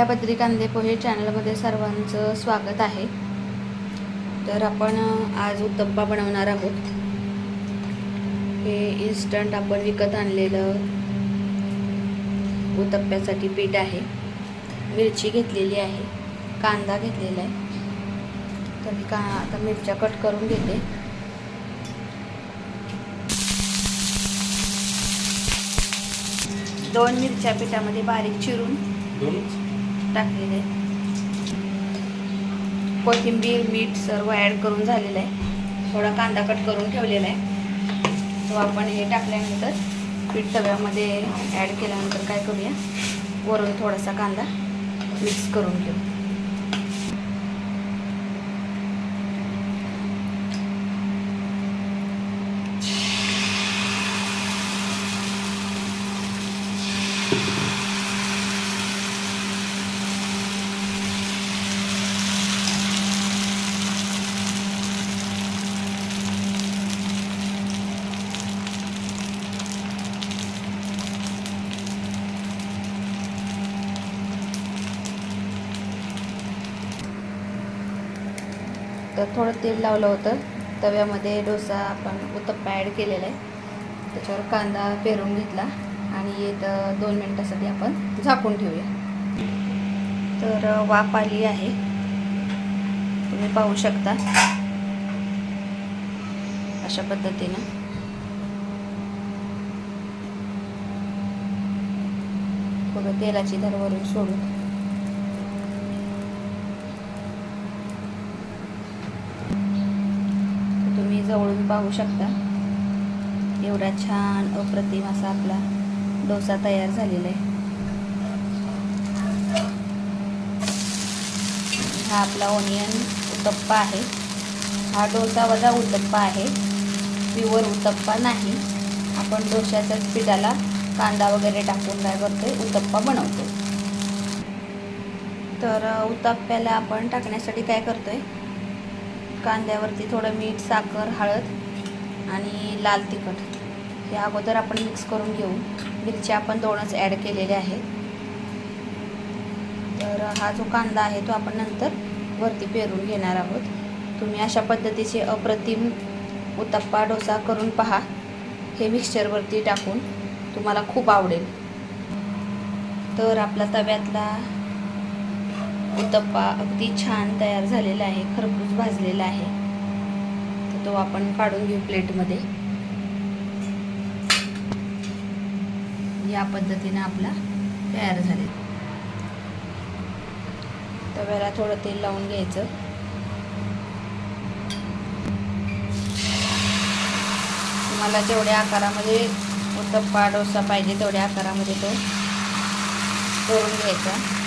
आपल्या बद्री कांदे पोहे चॅनलमध्ये सर्वांचं स्वागत आहे. तर आपण आज उत्तप्पा बनवणार आहोत. हे इन्स्टंट आपण विकत आणलेलं उत्तप्प्यासाठी पीठ आहे. मिरची घेतलेली आहे. कांदा घेतलेला आहे. तर मी का आता मिरच्या कट करून घेते. दोन मिरच्या पिठामध्ये बारीक चिरून टाकलेले आहे कोथिंबीर मीठ सर्व ॲड करून झालेलं आहे. थोडा कांदा कट करून ठेवलेला आहे. तो आपण हे टाकल्यानंतर पीठ तव्यामध्ये ॲड केल्यानंतर काय करूया? वरून थोडासा कांदा मिक्स करून घेऊ. तर थोडं तेल लावलं होतं. तव्यामध्ये डोसा आपण उत्तप्पा ॲड केलेला आहे. त्याच्यावर कांदा पेरून घेतला आणि येत दोन मिनटासाठी आपण झाकून ठेवूया. तर वाफ आली आहे. तुम्ही पाहू शकता. अशा पद्धतीनं. थोडं तेलाची धार वरून सोडून तर तुम्ही जवळून पाहू शकता. एवढा छान अप्रतिम असा आपला डोसा तयार झालेला आहे. हा आपला ओनियन उत्तप्पा आहे. हा डोसा वजा उत्तप्पा आहे. प्युअर उत्तप्पा नाही. आपण डोशाच्याच पिठाला कांदा वगैरे टाकून काय करतो उत्तप्पा बनवतो तर अ, उत्तप्प्याला आपण टाकण्यासाठी काय करतोय? कांद्यावरती थोडं मीठ साखर हळद आणि लाल तिखट हे अगोदर आपण मिक्स करून घेऊ. मिरच्या आपण दोनच ॲड केलेल्या आहेत. तर हा जो कांदा आहे तो आपण नंतर वरती पेरून घेणार आहोत. तुम्ही अशा पद्धतीचे अप्रतिम उत्तप्पा डोसा करून पहा. हे मिक्सचरवरती टाकून तुम्हाला खूप आवडेल. तर आपला तव्यातला उत्तप्पा अगदी छान तयार झालेला आहे खरपूस भाजलेला आहे. तर तो आपण काढून घेऊ प्लेटमध्ये. या पद्धतीनं आपला तयार झाले तव्याला थोडं तेल लावून घ्यायचं. तुम्हाला जेवढ्या आकारामध्ये उत्तप्पा डोसा पाहिजे तेवढ्या आकारामध्ये तो करून घ्यायचा.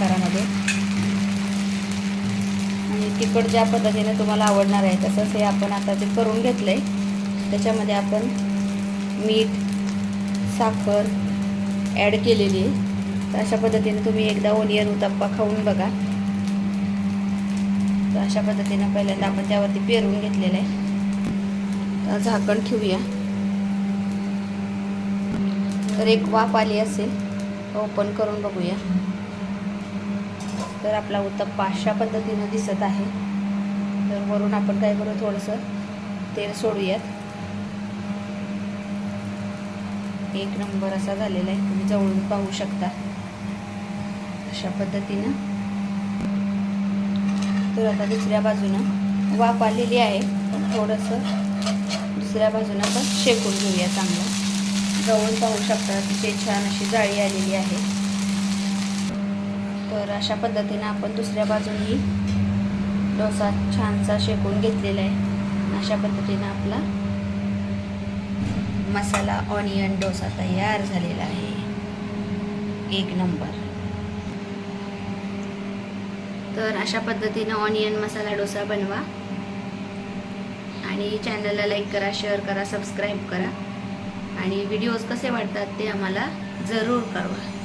आकारामध्ये. आणि तिखट ज्या पद्धतीने तुम्हाला आवडणार आहे तसंच हे आपण आता जे करून घेतलं आहे त्याच्यामध्ये आपण मीठ साखर ॲड केलेली आहे. तर अशा पद्धतीने तुम्ही एकदा ओनियन उतप्पा खाऊन बघा. तर अशा पद्धतीनं पहिल्यांदा आपण त्यावरती पेरून घेतलेलं आहे. तर झाकण ठेवूया. तर एक वाफ आली असेल ओपन करून बघूया. तर आपला उत्तप्पा अशा पद्धतीनं दिसत आहे. तर वरून आपण काय करू थोडंसं? तेल सोडूयात. एक नंबर असा झालेला आहे. तुम्ही जवळून पाहू शकता. अशा पद्धतीनं. तर आता दुसऱ्या बाजूनं वाफ आलेली आहे. पण थोडंसं दुसऱ्या बाजूनं आपण शेकून घेऊया चांगलं. जवळून पाहू शकता तिथे छान अशी जाळी आलेली आहे. तर अशा पद्धतीनं आपण दुसऱ्या बाजूनही डोसा छानसा शेकून घेतलेला आहे. अशा पद्धतीनं आपला मसाला ऑनियन डोसा तयार झालेला आहे. एक नंबर. तर अशा पद्धतीनं ऑनियन मसाला डोसा बनवा. आणि चॅनलला लाईक करा शेअर करा सबस्क्राईब करा. आणि व्हिडिओज कसे वाटतात ते आम्हाला जरूर कळवा.